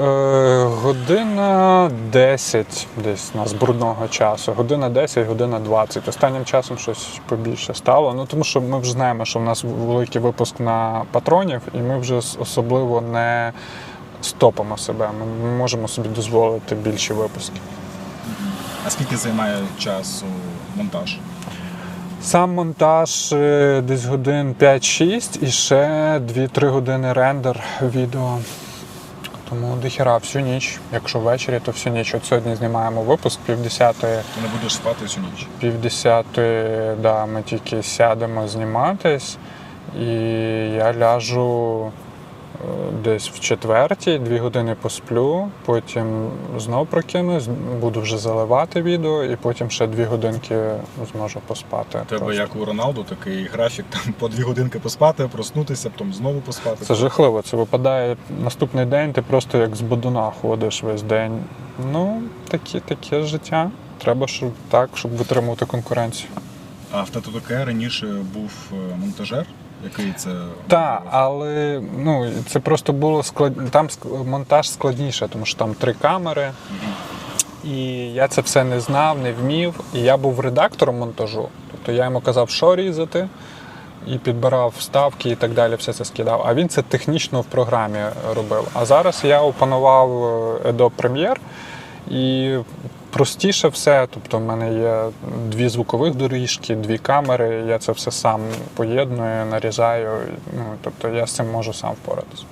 Е, година 10 десь у нас брудного часу. Година 10, година 20. Останнім часом щось побільше стало. Ну тому що ми вже знаємо, що в нас великий випуск на патронів, і ми вже особливо не стопимо себе. Ми можемо собі дозволити більші випуски. А скільки займає часу монтаж? Сам монтаж е, десь годин 5-6 і ще 2-3 години рендер відео. Тому дохіра всю ніч. Якщо ввечері, то всю ніч. От сьогодні знімаємо випуск, півдесятої, Ти не будеш спати всю ніч. півдесятої, да, ми тільки сядемо зніматись, і я ляжу десь в четвертій, дві години посплю, потім знов прокинусь, буду вже заливати відео, і потім ще дві годинки зможу поспати. У тебе як у Роналду такий графік, там по дві годинки поспати, проснутися, потім знову поспати. Це жахливо. Це випадає наступний день, ти просто як з бодуна ходиш весь день. Ну, такі, таке життя. Треба, щоб так, щоб витримувати конкуренцію. А в таке раніше був е, монтажер, який це Так, але ну це просто було склад... Там монтаж складніше, тому що там три камери. І я це все не знав, не вмів. І я був редактором монтажу. Тобто я йому казав, що різати, і підбирав вставки і так далі, все це скидав. А він це технічно в програмі робив. А зараз я опанував е, Adobe Premiere і простіше все. Тобто, в мене є дві звукових доріжки, дві камери. Я це все сам поєдную, нарізаю. Ну, тобто я з цим можу сам впоратися.